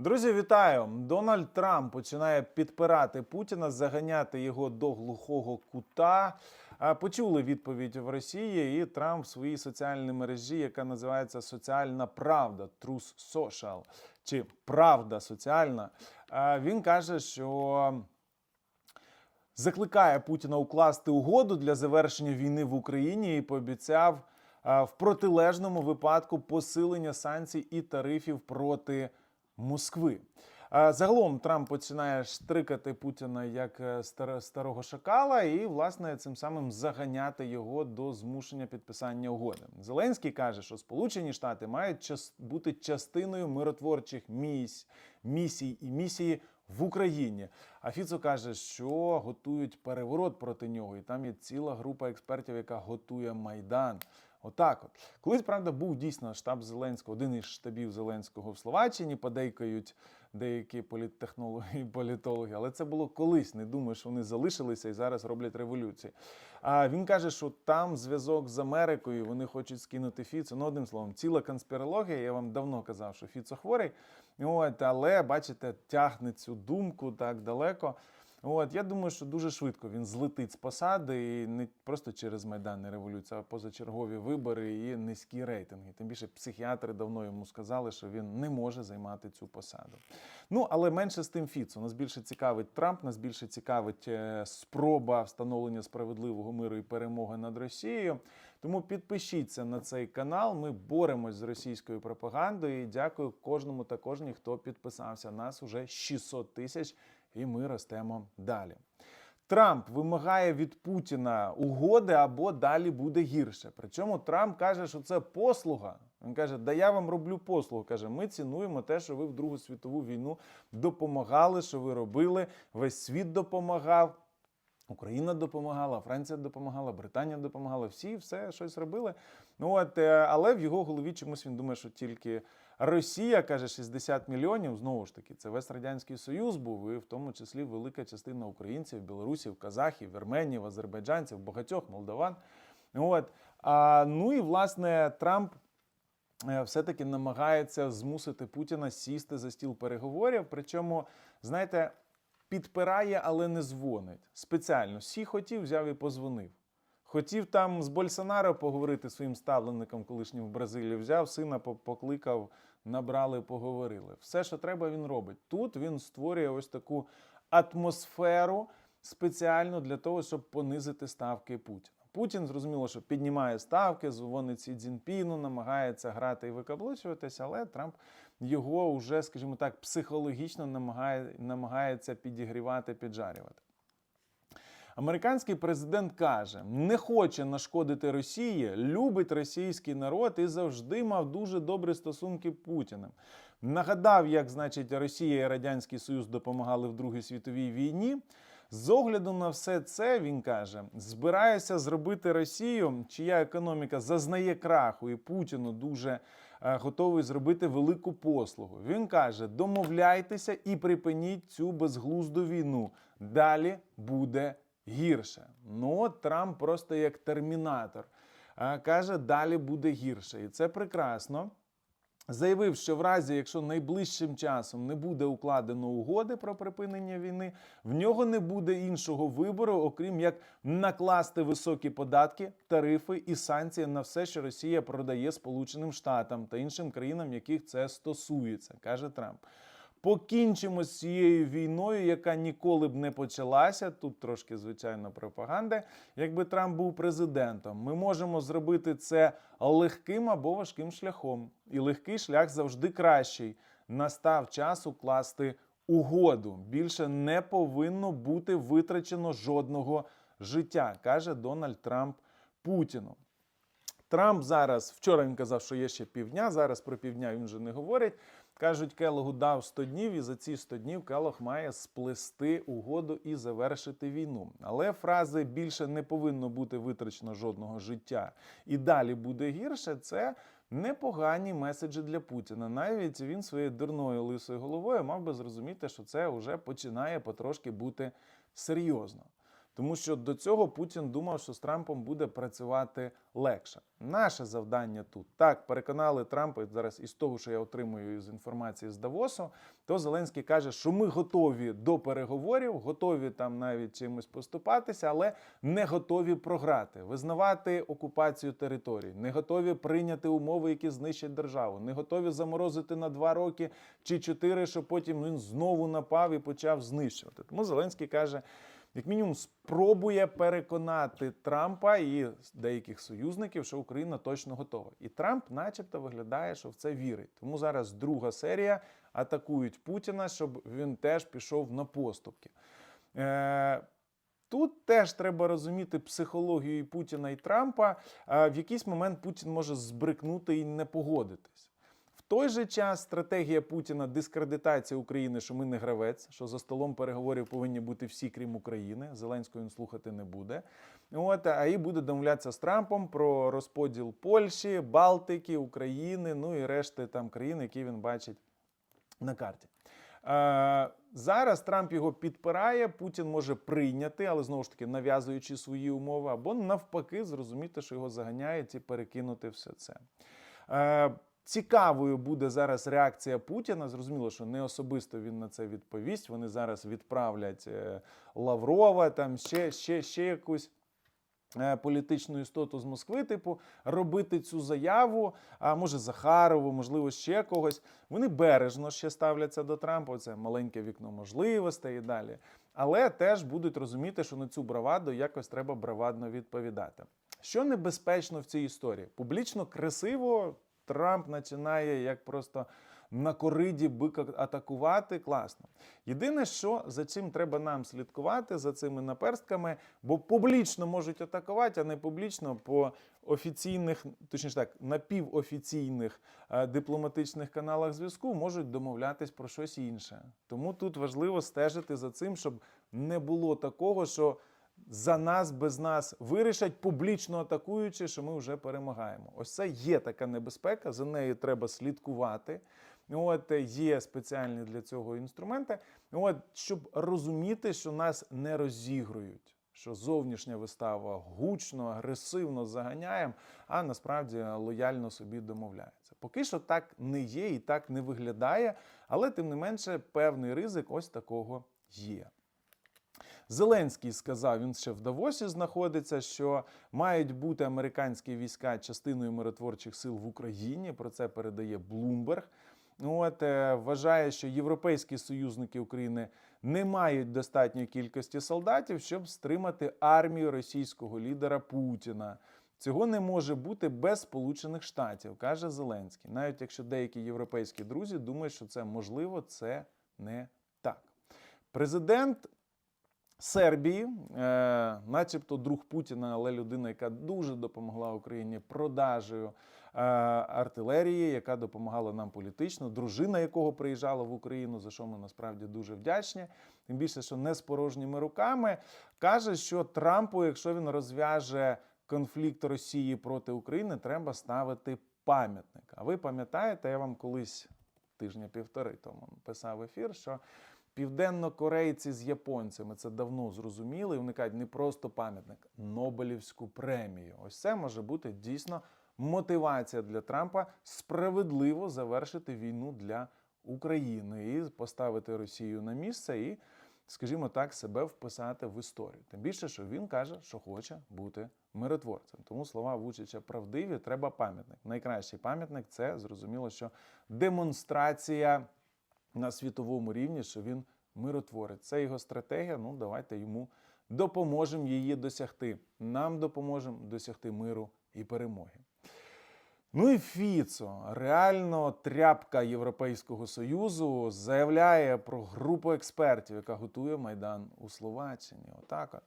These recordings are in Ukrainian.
Друзі, вітаю! Дональд Трамп починає підпирати Путіна, заганяти його до глухого кута. Почули відповідь в Росії, і Трамп в своїй соціальній мережі, яка називається Соціальна Правда Truth Social, чи Правда соціальна. Він каже, що закликає Путіна укласти угоду для завершення війни в Україні і пообіцяв в протилежному випадку посилення санкцій і тарифів проти Москви. Загалом Трамп починає штрикати Путіна як е, старого шакала, і власне цим самим заганяти його до змушення підписання угоди. Зеленський каже, що Сполучені Штати мають час- бути частиною миротворчих місій, місій і місії в Україні. А Фіцо каже, що готують переворот проти нього, і там є ціла група експертів, яка готує майдан. Отак, от колись правда був дійсно штаб Зеленського, один із штабів Зеленського в Словаччині. Подейкають деякі політтехнологи і політологи, але це було колись. Не думаю, що вони залишилися і зараз роблять революції. А він каже, що там зв'язок з Америкою. Вони хочуть скинути Фіцо. Ну, одним словом, ціла конспірологія. Я вам давно казав, що Фіцо хворий. От, але бачите, тягне цю думку так далеко. От я думаю, що дуже швидко він злетить з посади і не просто через майданну революцію, а позачергові вибори і низькі рейтинги. Тим більше психіатри давно йому сказали, що він не може займати цю посаду. Ну але менше з тим Фіцо. Нас більше цікавить Трамп, нас більше цікавить е, спроба встановлення справедливого миру і перемоги над Росією. Тому підпишіться на цей канал. Ми боремось з російською пропагандою. І дякую кожному та кожній, хто підписався. Нас уже 600 тисяч, і ми ростемо далі. Трамп вимагає від Путіна угоди або далі буде гірше. Причому Трамп каже, що це послуга. Він каже, да я вам роблю послугу. Каже, ми цінуємо те, що ви в Другу світову війну допомагали, що ви робили. Весь світ допомагав. Україна допомагала, Франція допомагала, Британія допомагала, всі все щось робили. Ну от, е, але в його голові чомусь він думає, що тільки Росія каже 60 мільйонів. Знову ж таки, це весь радянський союз був, і в тому числі велика частина українців, білорусів, казахів, вірменів, азербайджанців, багатьох молдаван. От а, ну і власне Трамп. е, Все-таки намагається змусити Путіна сісти за стіл переговорів. Причому, знаєте, підпирає, але не дзвонить. Спеціально всі хотів, взяв і позвонив. Хотів там з Больсонаро поговорити своїм ставленником, колишнім в Бразилії, взяв сина, покликав, набрали, поговорили. Все, що треба, він робить. Тут він створює ось таку атмосферу спеціально для того, щоб понизити ставки Путіна. Путін зрозуміло, що піднімає ставки, дзвонить Сі Цзіньпіну, намагається грати і викаблучуватися, але Трамп його вже, скажімо так, психологічно намагає, намагається підігрівати, піджарювати. Американський президент каже, не хоче нашкодити Росії, любить російський народ і завжди мав дуже добрі стосунки Путіним. Нагадав, як значить Росія і Радянський Союз допомагали в Другій світовій війні. З огляду на все це він каже: збираюся зробити Росію, чия економіка зазнає краху, і Путіну дуже е, готовий зробити велику послугу. Він каже: домовляйтеся і припиніть цю безглузду війну. Далі буде гірше. Ну от Трамп просто як термінатор. Каже, далі буде гірше. І це прекрасно. Заявив, що в разі, якщо найближчим часом не буде укладено угоди про припинення війни, в нього не буде іншого вибору, окрім як накласти високі податки, тарифи і санкції на все, що Росія продає Сполученим Штатам та іншим країнам, яких це стосується, каже Трамп. Покінчимо з цією війною, яка ніколи б не почалася. Тут трошки звичайно пропаганди. Якби Трамп був президентом, ми можемо зробити це легким або важким шляхом. І легкий шлях завжди кращий. Настав час укласти угоду. Більше не повинно бути витрачено жодного життя, каже Дональд Трамп Путіну. Трамп зараз вчора він казав, що є ще півдня. Зараз про півдня він вже не говорить. Кажуть, Келогу дав 100 днів, і за ці 100 днів Келог має сплести угоду і завершити війну. Але фрази більше не повинно бути витрачено жодного життя. І далі буде гірше. Це непогані меседжі для Путіна. Навіть він своєю дурною лисою головою мав би зрозуміти, що це вже починає потрошки бути серйозно. Тому що до цього Путін думав, що з Трампом буде працювати легше. Наше завдання тут так переконали Трампа зараз із того, що я отримую з інформації з Давосу, то Зеленський каже, що ми готові до переговорів, готові там навіть чимось поступатися, але не готові програти, визнавати окупацію територій, не готові прийняти умови, які знищать державу, не готові заморозити на два роки чи чотири, щоб потім він знову напав і почав знищувати. Тому Зеленський каже. Як мінімум, спробує переконати Трампа і деяких союзників, що Україна точно готова. І Трамп, начебто, виглядає, що в це вірить. Тому зараз друга серія атакують Путіна, щоб він теж пішов на поступки. Е, Тут теж треба розуміти психологію і Путіна і Трампа. Е, В якийсь момент Путін може збрикнути і не погодитись. Той же час стратегія Путіна дискредитація України, що ми не гравець, що за столом переговорів повинні бути всі, крім України. Зеленського він слухати не буде. От, а і буде домовлятися з Трампом про розподіл Польщі, Балтики, України, ну і решти там країн, які він бачить на карті. Е, зараз Трамп його підпирає, Путін може прийняти, але знову ж таки нав'язуючи свої умови, або навпаки, зрозуміти, що його заганяють і перекинути все це. Е, Цікавою буде зараз реакція Путіна. Зрозуміло, що не особисто він на це відповість. Вони зараз відправлять е, Лаврова, там ще, ще, ще якусь. е, Політичну істоту з Москви, типу, робити цю заяву, а може Захарову, можливо, ще когось. Вони бережно ще ставляться до Трампа. Це маленьке вікно можливостей і далі. Але теж будуть розуміти, що на цю браваду якось треба бравадно відповідати. Що небезпечно в цій історії? Публічно красиво Трамп починає як просто на кориді бика атакувати. Класно. Єдине, що за цим треба нам слідкувати, за цими наперстками, бо публічно можуть атакувати, а не публічно по офіційних, точніше так, напівофіційних е, дипломатичних каналах зв'язку можуть домовлятись про щось інше. Тому тут важливо стежити за цим, щоб не було такого, що за нас без нас вирішать, публічно атакуючи, що ми вже перемагаємо. Ось це є така небезпека, за нею треба слідкувати. От е, є спеціальні для цього інструменти. От щоб розуміти, що нас не розігрують. Що зовнішня вистава гучно, агресивно заганяємо, а насправді лояльно собі домовляється. Поки що так не є і так не виглядає, але тим не менше певний ризик ось такого є. Зеленський сказав, він ще в Давосі знаходиться, що мають бути американські війська частиною миротворчих сил в Україні. Про це передає Блумберг. От е, вважає, що європейські союзники України не мають достатньої кількості солдатів, щоб стримати армію російського лідера Путіна. Цього не може бути без Сполучених Штатів, каже Зеленський. Навіть якщо деякі європейські друзі думають, що це можливо, це не так. Президент Сербії, е, начебто друг Путіна, але людина, яка дуже допомогла Україні продажею е, артилерії, яка допомагала нам політично, дружина якого приїжджала в Україну, за що ми насправді дуже вдячні. Тим більше, що не з порожніми руками, каже, що Трампу, якщо він розв'яже конфлікт Росії проти України, треба ставити пам'ятник. А ви пам'ятаєте, я вам колись тижня-півтори тому писав ефір, що південно-корейці з японцями це давно зрозуміли. І вони кажуть, не просто пам'ятник, Нобелівську премію. Ось це може бути дійсно мотивація для Трампа справедливо завершити війну для України і поставити Росію на місце і, скажімо так, себе вписати в історію. Тим більше, що він каже, що хоче бути миротворцем. Тому слова Вучича правдиві, треба пам'ятник. Найкращий пам'ятник це зрозуміло, що демонстрація на світовому рівні, що він миротворець. Це його стратегія. Ну, давайте йому допоможемо її досягти. Нам допоможемо досягти миру і перемоги. Ну і Фіцо, реально тряпка Європейського Союзу, заявляє про групу експертів, яка готує Майдан у Словаччині. Отак от.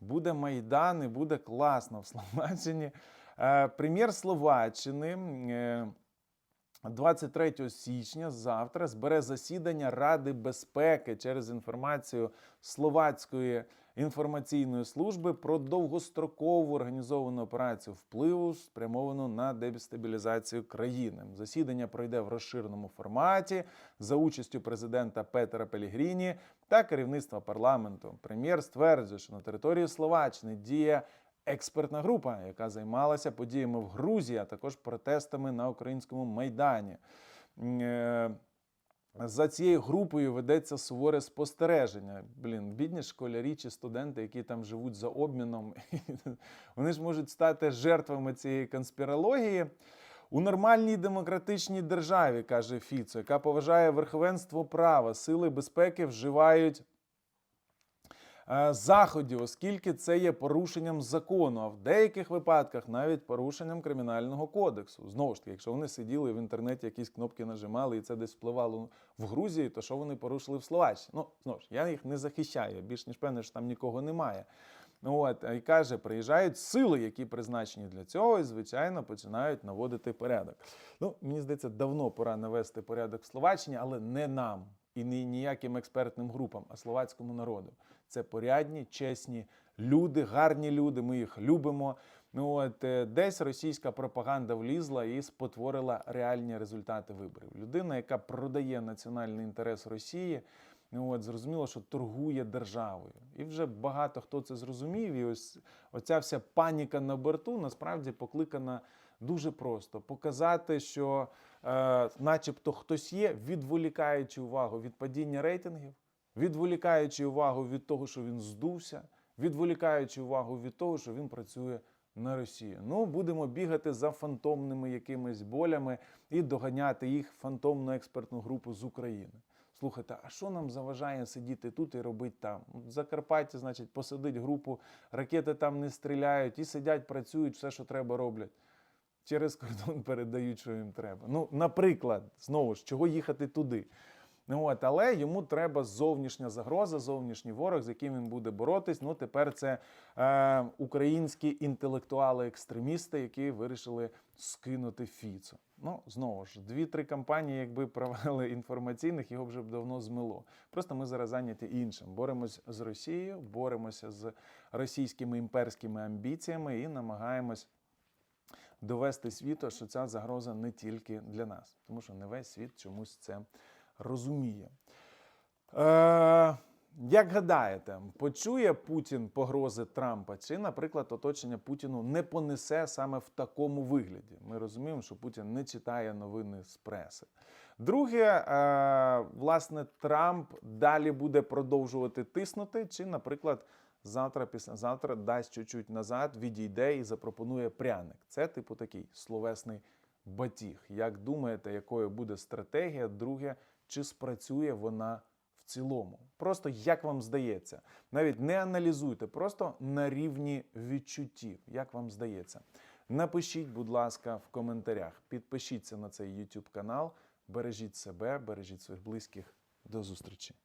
Буде Майдан і буде класно в Словаччині. Е, Прем'єр Словаччини. Е, 23 січня завтра збере засідання Ради безпеки через інформацію словацької інформаційної служби про довгострокову організовану операцію впливу, спрямовану на дестабілізацію країни. Засідання пройде в розширеному форматі за участю президента Петера Пелігріні та керівництва парламенту. Прем'єр стверджує, що на території Словаччини діє експертна група, яка займалася подіями в Грузії, а також протестами на українському майдані. Е, За цією групою ведеться суворе спостереження. Блін, бідні школярі чи студенти, які там живуть за обміном, вони ж можуть стати жертвами цієї конспірології. У нормальній демократичній державі, каже Фіцо, яка поважає верховенство права, сили безпеки вживають заходів, оскільки це є порушенням закону, а в деяких випадках навіть порушенням кримінального кодексу. Знову ж таки, якщо вони сиділи в інтернеті, якісь кнопки нажимали, і це десь впливало в Грузії, то що вони порушили в Словаччині? Ну, знову ж, я їх не захищаю, більш ніж певний, що там нікого немає. Ну, от, і каже, приїжджають сили, які призначені для цього, і, звичайно, починають наводити порядок. Ну, мені здається, давно пора навести порядок в Словаччині, але не нам і не ніяким експертним групам, а словацькому народу. Це порядні, чесні люди, гарні люди. Ми їх любимо. Ну от е, десь російська пропаганда влізла і спотворила реальні результати виборів. Людина, яка продає національний інтерес Росії. Ну, от, зрозуміло, що торгує державою. І вже багато хто це зрозумів. І ось оця вся паніка на борту насправді покликана дуже просто показати, що, е, начебто, хтось є, відволікаючи увагу від падіння рейтингів, відволікаючи увагу від того, що він здувся, відволікаючи увагу від того, що він працює на Росію. Ну, будемо бігати за фантомними якимись болями і доганяти їх фантомну експертну групу з України. Слухайте, а що нам заважає сидіти тут і робити там? В Закарпатті, значить, посадить групу, ракети там не стріляють і сидять, працюють, все, що треба, роблять. Через кордон передають, що їм треба. Ну, наприклад, знову ж, чого їхати туди? От, але йому треба зовнішня загроза, зовнішній ворог, з яким він буде боротись. Ну, тепер це е, українські інтелектуали-екстремісти, які вирішили скинути Фіцо. Ну, знову ж, дві-три кампанії, якби провели інформаційних, його вже б давно змило. Просто ми зараз зайняті іншим. Боремось з Росією, боремося з російськими імперськими амбіціями і намагаємось довести світу, що ця загроза не тільки для нас, тому що не весь світ чомусь це розуміє. Е, як гадаєте, почує Путін погрози Трампа, чи, наприклад, оточення Путіну не понесе саме в такому вигляді? Ми розуміємо, що Путін не читає новини з преси. Друге, е, власне, Трамп далі буде продовжувати тиснути, чи, наприклад, завтра, післязавтра дасть чуть-чуть назад, відійде і запропонує пряник. Це, типу, такий словесний батіг. Як думаєте, якою буде стратегія? Друге, чи спрацює вона в цілому? Просто як вам здається, навіть не аналізуйте, просто на рівні відчуттів. Як вам здається? Напишіть, будь ласка, в коментарях. Підпишіться на цей YouTube канал, бережіть себе, бережіть своїх близьких. До зустрічі!